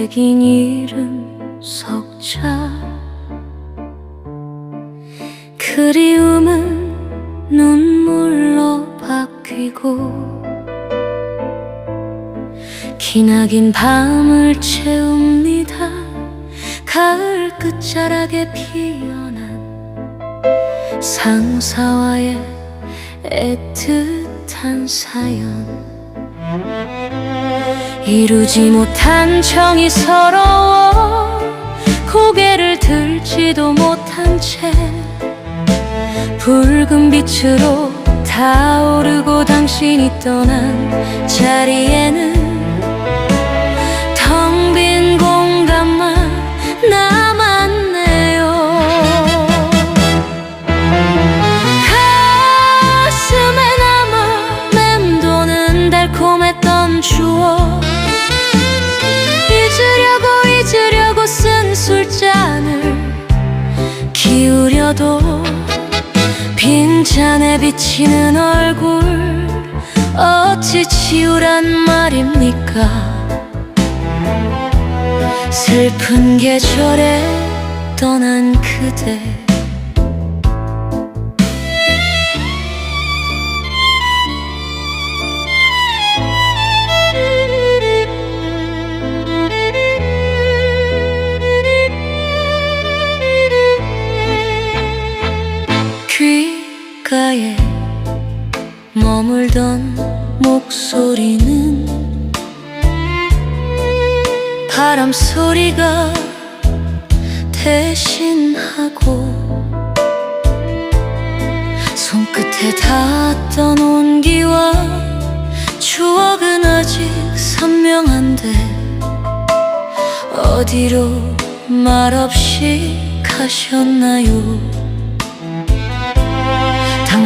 새긴 이름 석자. 그리움은 눈물로 바뀌고 기나긴 밤을 채웁니다. 가을 끝자락에 피어난 상사와의 애틋한 사연 이루지 못한 정이 서러워 고개를 들지도 못한 채 붉은 빛으로 타오르고 당신이 떠난 자리에는 달콤했던 추억 잊으려고 잊으려고 쓴 술잔을 기울여도 빈잔에 비치는 얼굴 어찌 치우란 말입니까? 슬픈 계절에 떠난 그대 머물던 목소리는 바람 소리가 대신하고 손끝에 닿았던 온기와 추억은 아직 선명한데 어디로 말없이 가셨나요?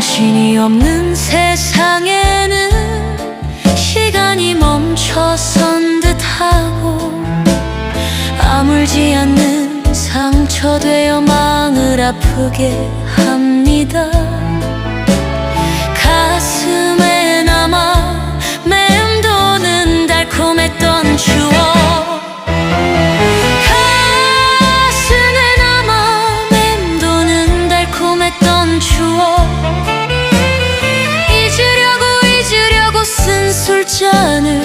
당신이 없는 세상에는 시간이 멈춰선 듯하고 아물지 않는 상처되어 마음을 아프게 합니다. 가슴에 남아 술잔을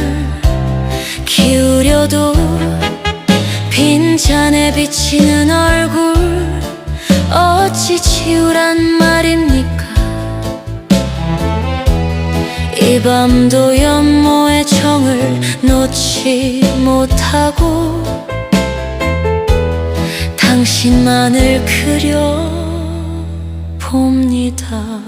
기울여도 빈잔에 비치는 얼굴 어찌 치우란 말입니까 이 밤도 연모의 정을 놓지 못하고 당신만을 그려 봅니다.